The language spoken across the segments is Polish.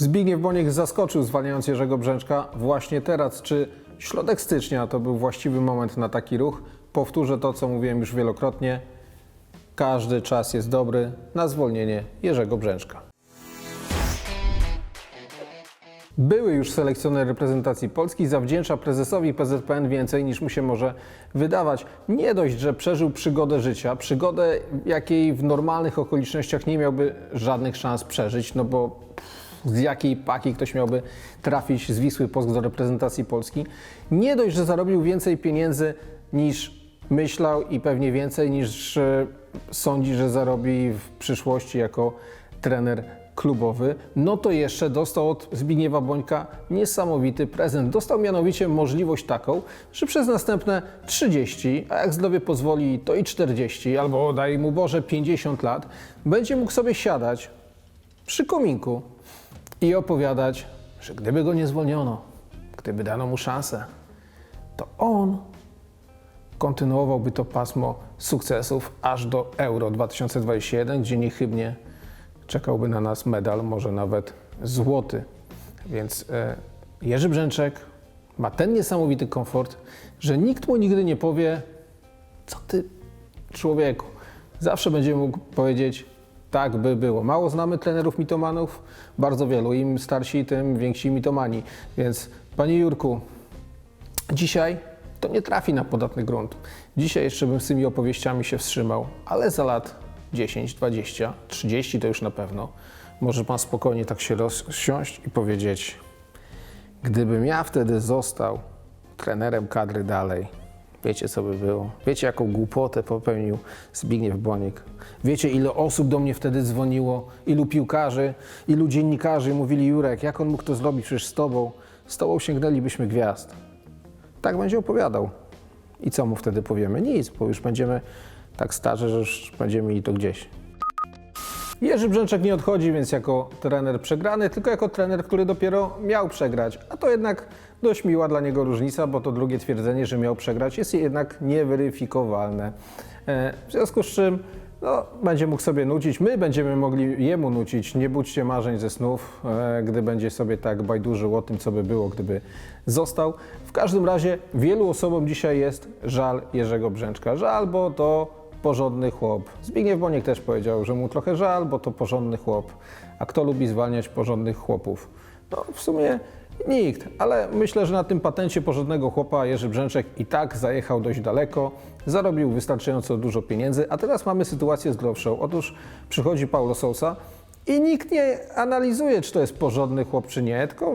Zbigniew Boniek zaskoczył zwalniając Jerzego Brzęczka właśnie teraz. Czy środek stycznia to był właściwy moment na taki ruch? Powtórzę to, co mówiłem już wielokrotnie. Każdy czas jest dobry na zwolnienie Jerzego Brzęczka. Były już selekcjoner reprezentacji Polski zawdzięcza prezesowi PZPN więcej niż mu się może wydawać. Nie dość, że przeżył przygodę życia, przygodę, jakiej w normalnych okolicznościach nie miałby żadnych szans przeżyć, no bo z jakiej paki ktoś miałby trafić z Wisły Płock do reprezentacji Polski. Nie dość, że zarobił więcej pieniędzy niż myślał i pewnie więcej niż e, sądzi, że zarobi w przyszłości jako trener klubowy, no to jeszcze dostał od Zbigniewa Bońka niesamowity prezent. Dostał mianowicie możliwość taką, że przez następne 30, a jak zdrowie pozwoli, to i 40, albo daj mu Boże 50 lat, będzie mógł sobie siadać przy kominku i opowiadać, że gdyby go nie zwolniono, gdyby dano mu szansę, to on kontynuowałby to pasmo sukcesów aż do Euro 2021, gdzie niechybnie czekałby na nas medal, może nawet złoty. Więc e, Jerzy Brzęczek ma ten niesamowity komfort, że nikt mu nigdy nie powie, co ty człowieku. Zawsze będzie mógł powiedzieć, tak by było. Mało znamy trenerów mitomanów, bardzo wielu. Im starsi, tym więksi mitomani. Więc panie Jurku, Dzisiaj to nie trafi na podatny grunt. Dzisiaj jeszcze bym z tymi opowieściami się wstrzymał, ale za lat 10, 20, 30 to już na pewno może pan spokojnie tak się rozsiąść i powiedzieć: Gdybym ja wtedy został trenerem kadry dalej, wiecie co by było? Wiecie jaką głupotę popełnił Zbigniew Bonik? Wiecie ile osób do mnie wtedy dzwoniło? Ilu piłkarzy, ilu dziennikarzy mówili Jurek, jak on mógł to zrobić przecież z tobą? Z tobą sięgnęlibyśmy gwiazd. Tak będzie opowiadał. I co mu wtedy powiemy? Nic, bo już będziemy tak starzy, że już będziemy mieli to gdzieś. Jerzy Brzęczek nie odchodzi więc jako trener przegrany, tylko jako trener, który dopiero miał przegrać. A to jednak dość miła dla niego różnica, bo to drugie twierdzenie, że miał przegrać, jest jednak nieweryfikowalne. E, W związku z czym no, będzie mógł sobie nucić, my będziemy mogli jemu nucić, nie budźcie marzeń ze snów, e, gdy będzie sobie tak bajdurzył o tym, co by było, gdyby został. W każdym razie wielu osobom dzisiaj jest żal Jerzego Brzęczka. Żal, bo to porządny chłop. Zbigniew Boniek też powiedział, że mu trochę żal, bo to porządny chłop. A kto lubi zwalniać porządnych chłopów? No w sumie nikt, ale myślę, że na tym patencie porządnego chłopa Jerzy Brzęczek i tak zajechał dość daleko, zarobił wystarczająco dużo pieniędzy, a teraz mamy sytuację zdrowszą. Otóż przychodzi Paulo Sousa i nikt nie analizuje, czy to jest porządny chłop, czy nie, tylko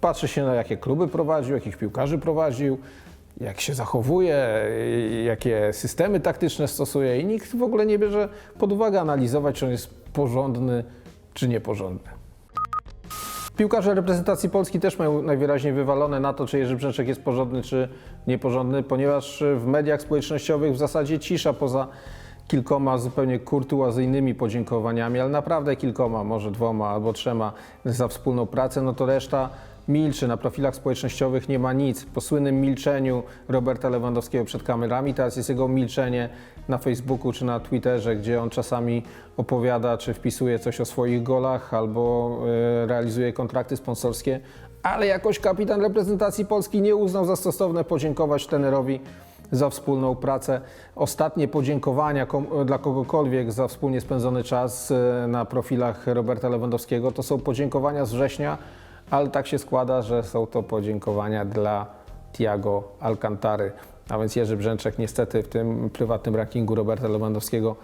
patrzy się na jakie kluby prowadził, jakich piłkarzy prowadził, jak się zachowuje, jakie systemy taktyczne stosuje i nikt w ogóle nie bierze pod uwagę analizować, czy on jest porządny, czy nieporządny. Piłkarze reprezentacji Polski też mają najwyraźniej wywalone na to, czy Jerzy Brzęczek jest porządny, czy nieporządny, ponieważ w mediach społecznościowych w zasadzie cisza poza kilkoma zupełnie kurtuazyjnymi podziękowaniami, ale naprawdę kilkoma, może dwoma albo trzema za wspólną pracę, no to reszta milczy. Na profilach społecznościowych nie ma nic. Po słynnym milczeniu Roberta Lewandowskiego przed kamerami, teraz jest jego milczenie na Facebooku czy na Twitterze, gdzie on czasami opowiada, czy wpisuje coś o swoich golach albo e, realizuje kontrakty sponsorskie, ale jakoś kapitan reprezentacji Polski nie uznał za stosowne podziękować trenerowi za wspólną pracę. Ostatnie podziękowania dla kogokolwiek za wspólnie spędzony czas e, na profilach Roberta Lewandowskiego to są podziękowania z września, ale tak się składa, że są to podziękowania dla Tiago Alcantary. A więc Jerzy Brzęczek niestety w tym prywatnym rankingu Roberta Lewandowskiego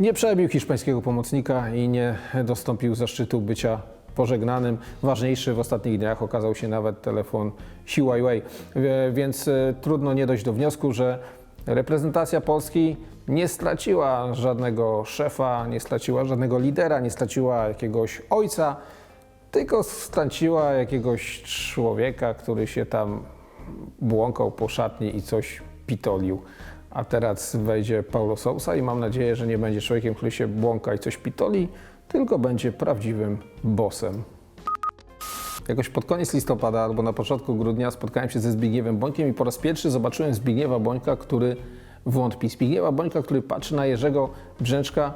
nie przebił hiszpańskiego pomocnika i nie dostąpił zaszczytu bycia pożegnanym. Ważniejszy w ostatnich dniach okazał się nawet telefon E, więc e, trudno nie dojść do wniosku, że reprezentacja Polski nie straciła żadnego szefa, nie straciła żadnego lidera, nie straciła jakiegoś ojca, tylko straciła jakiegoś człowieka, który się tam błąkał po szatni i coś pitolił. A teraz wejdzie Paulo Sousa i mam nadzieję, że nie będzie człowiekiem, który się błąka i coś pitoli, tylko będzie prawdziwym bossem. Jakoś pod koniec listopada albo na początku grudnia spotkałem się ze Zbigniewem Bońkiem i po raz pierwszy zobaczyłem Zbigniewa Bońka, który wątpi. Zbigniewa Bońka, który patrzy na Jerzego Brzęczka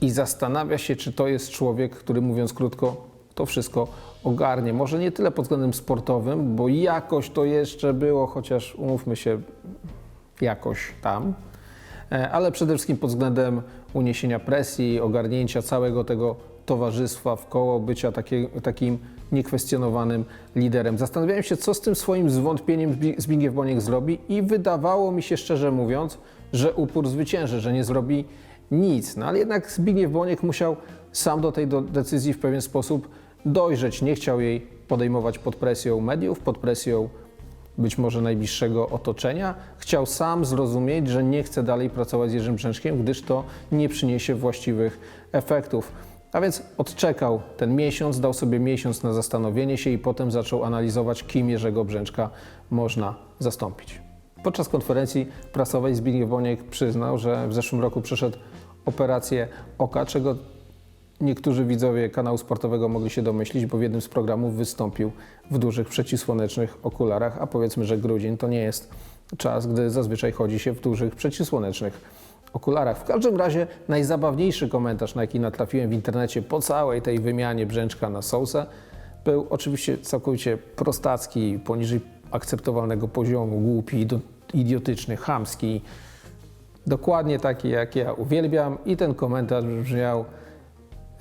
i zastanawia się, czy to jest człowiek, który mówiąc krótko, to wszystko ogarnie. Może nie tyle pod względem sportowym, bo jakoś to jeszcze było, chociaż umówmy się, jakoś tam, E, ale przede wszystkim pod względem uniesienia presji, ogarnięcia całego tego towarzystwa w koło, bycia takie, takim niekwestionowanym liderem. Zastanawiałem się, co z tym swoim zwątpieniem Zbi- Zbigniew Boniek zrobi i wydawało mi się szczerze mówiąc, że upór zwycięży, że nie zrobi nic. No ale jednak Zbigniew Boniek musiał sam do tej do decyzji w pewien sposób dojrzeć. Nie chciał jej podejmować pod presją mediów, pod presją być może najbliższego otoczenia. Chciał sam zrozumieć, że nie chce dalej pracować z Jerzym Brzęczkiem, gdyż to nie przyniesie właściwych efektów. A więc odczekał ten miesiąc, dał sobie miesiąc na zastanowienie się i potem zaczął analizować, kim Jerzego Brzęczka można zastąpić. Podczas konferencji prasowej Zbigniew Boniek przyznał, że w zeszłym roku przeszedł operację oka, czego Niektórzy widzowie kanału sportowego mogli się domyślić, bo w jednym z programów wystąpił w dużych przeciwsłonecznych okularach, a powiedzmy, że grudzień to nie jest czas, gdy zazwyczaj chodzi się w dużych przeciwsłonecznych okularach. W każdym razie najzabawniejszy komentarz, na jaki natrafiłem w internecie po całej tej wymianie Brzęczka na Sousę, był oczywiście całkowicie prostacki, poniżej akceptowalnego poziomu, głupi, idiotyczny, chamski, dokładnie taki, jak ja uwielbiam i ten komentarz brzmiał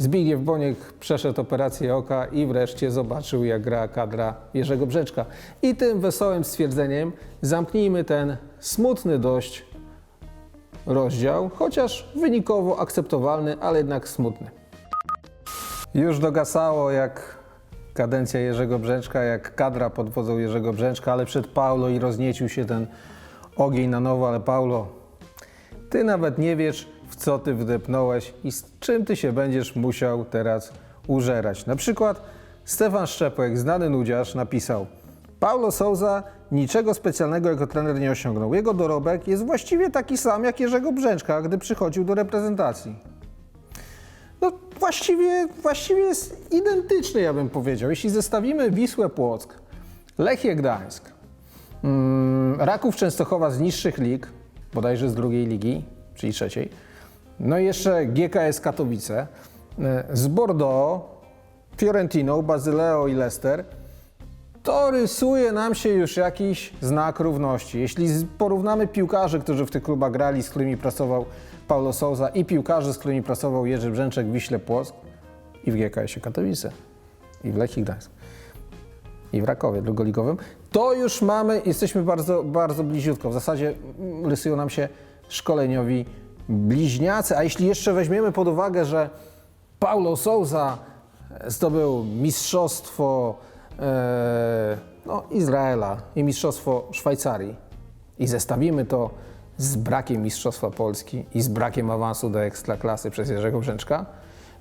Zbigniew Boniek przeszedł operację oka i wreszcie zobaczył, jak gra kadra Jerzego Brzeczka. I tym wesołym stwierdzeniem zamknijmy ten smutny dość rozdział, chociaż wynikowo akceptowalny, ale jednak smutny. Już dogasało jak kadencja Jerzego Brzęczka, jak kadra pod wodzą Jerzego Brzęczka, ale przed Paulo i rozniecił się ten ogień na nowo, ale Paulo, ty nawet nie wiesz, w co ty wdepnąłeś i z czym ty się będziesz musiał teraz użerać. Na przykład Stefan Szczepek, znany nudziarz, napisał Paulo Souza niczego specjalnego jako trener nie osiągnął. Jego dorobek jest właściwie taki sam jak Jerzego Brzęczka, gdy przychodził do reprezentacji. Właściwie, właściwie jest identyczny, ja bym powiedział. Jeśli zestawimy Wisłę Płock, Lechię Gdańsk, mm, Raków Częstochowa z niższych lig, bodajże z drugiej ligi, czyli trzeciej, no i jeszcze GKS Katowice, e, z Bordeaux, Fiorentiną, Bazyleo i Leicester, to rysuje nam się już jakiś znak równości. Jeśli porównamy piłkarzy, którzy w tych klubach grali, z którymi pracował Paulo Souza i piłkarzy, z którymi pracował Jerzy Brzęczek w Wiśle Płock i w GKS-ie Katowice i w Lechii Gdańsk i w Rakowie drugoligowym, to już mamy, jesteśmy bardzo, bardzo bliziutko. W zasadzie mm, rysują nam się szkoleniowi bliźniacy, a jeśli jeszcze weźmiemy pod uwagę, że Paulo Souza zdobył mistrzostwo e, no, Izraela i mistrzostwo Szwajcarii i zestawimy to z brakiem mistrzostwa Polski i z brakiem awansu do ekstraklasy przez Jerzego Brzęczka,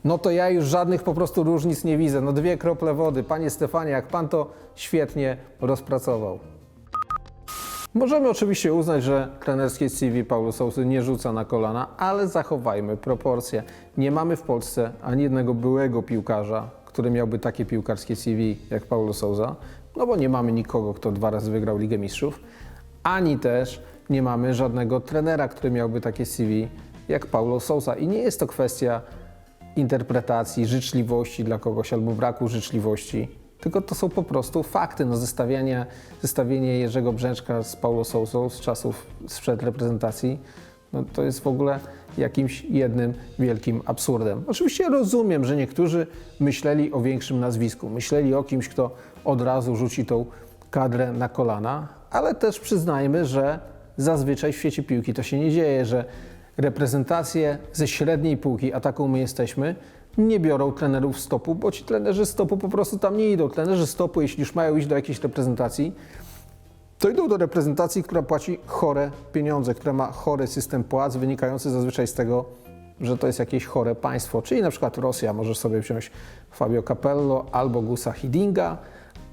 no to ja już żadnych po prostu różnic nie widzę. No dwie krople wody. Panie Stefanie, jak pan to świetnie rozpracował. Możemy oczywiście uznać, że trenerskie CV Paulo Sousy nie rzuca na kolana, ale zachowajmy proporcje. Nie mamy w Polsce ani jednego byłego piłkarza, który miałby takie piłkarskie CV jak Paulo Souza, no bo nie mamy nikogo, kto dwa razy wygrał Ligę Mistrzów, ani też nie mamy żadnego trenera, który miałby takie CV jak Paulo Sousa. I nie jest to kwestia interpretacji, życzliwości dla kogoś albo braku życzliwości, tylko to są po prostu fakty. No, zestawianie, zestawienie Jerzego Brzęczka z Paulo Sousą z czasów sprzed reprezentacji, no, to jest w ogóle jakimś jednym wielkim absurdem. Oczywiście rozumiem, że niektórzy myśleli o większym nazwisku, myśleli o kimś, kto od razu rzuci tą kadrę na kolana, ale też przyznajmy, że zazwyczaj w świecie piłki to się nie dzieje, że reprezentacje ze średniej półki, a taką my jesteśmy, nie biorą trenerów stopu, bo ci trenerzy stopu po prostu tam nie idą. Trenerzy stopu, jeśli już mają iść do jakiejś reprezentacji, to idą do reprezentacji, która płaci chore pieniądze, która ma chory system płac, wynikający zazwyczaj z tego, że to jest jakieś chore państwo. Czyli na przykład Rosja może sobie wziąć Fabio Capello albo Gusa Hidinga,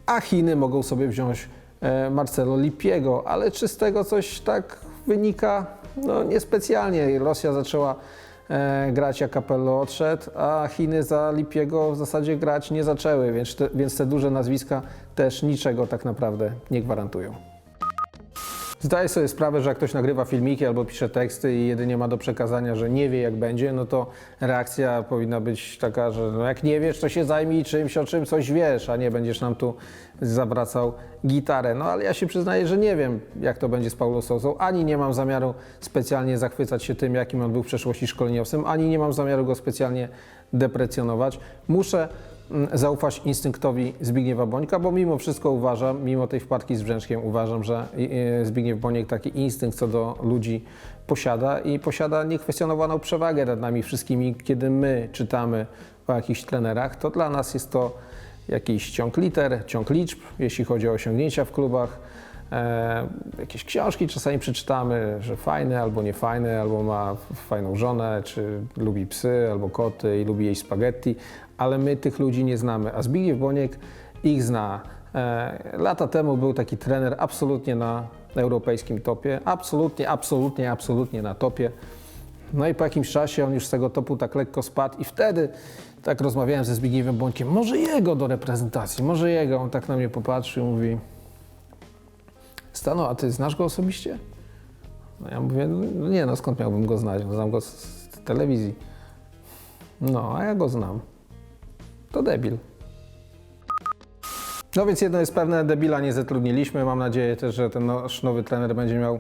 a Chiny mogą sobie wziąć e, Marcelo Lipiego, ale czy z tego coś tak wynika? No niespecjalnie. Rosja zaczęła e, grać jak Capello odszedł, a Chiny za Lipiego w zasadzie grać nie zaczęły, więc te, więc te duże nazwiska też niczego tak naprawdę nie gwarantują. Zdaję sobie sprawę, że jak ktoś nagrywa filmiki albo pisze teksty i jedynie ma do przekazania, że nie wie jak będzie, no to reakcja powinna być taka, że no jak nie wiesz, to się zajmij czymś, o czym coś wiesz, a nie będziesz nam tu zawracał gitarę. No ale ja się przyznaję, że nie wiem jak to będzie z Paulo Sousą, ani nie mam zamiaru specjalnie zachwycać się tym, jakim on był w przeszłości szkoleniowcem, ani nie mam zamiaru go specjalnie deprecjonować. Muszę zaufać instynktowi Zbigniewa Bońka, bo mimo wszystko uważam, mimo tej wpadki z Brzęczkiem, uważam, że Zbigniew Boniek taki instynkt co do ludzi posiada i posiada niekwestionowaną przewagę nad nami wszystkimi. Kiedy my czytamy o jakichś trenerach, to dla nas jest to jakiś ciąg liter, ciąg liczb, jeśli chodzi o osiągnięcia w klubach. E, jakieś książki czasami przeczytamy, że fajne albo niefajne, albo ma fajną żonę, czy lubi psy albo koty i lubi jeść spaghetti, ale my tych ludzi nie znamy, a Zbigniew Boniek ich zna. E, lata temu był taki trener absolutnie na europejskim topie, absolutnie, absolutnie, absolutnie na topie. No i po jakimś czasie on już z tego topu tak lekko spadł i wtedy tak rozmawiałem ze Zbigniewem Bońkiem, może jego do reprezentacji, może jego. On tak na mnie popatrzył i mówi, Stano, a ty znasz go osobiście? No ja mówię, no nie no, skąd miałbym go znać? No, znam go z telewizji. No, a ja go znam. To debil. No więc jedno jest pewne, debila nie zatrudniliśmy. Mam nadzieję też, że ten nasz nowy trener będzie miał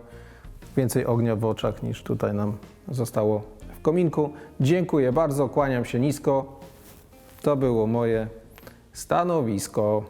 więcej ognia w oczach niż tutaj nam zostało w kominku. Dziękuję bardzo, kłaniam się nisko. To było moje stanowisko.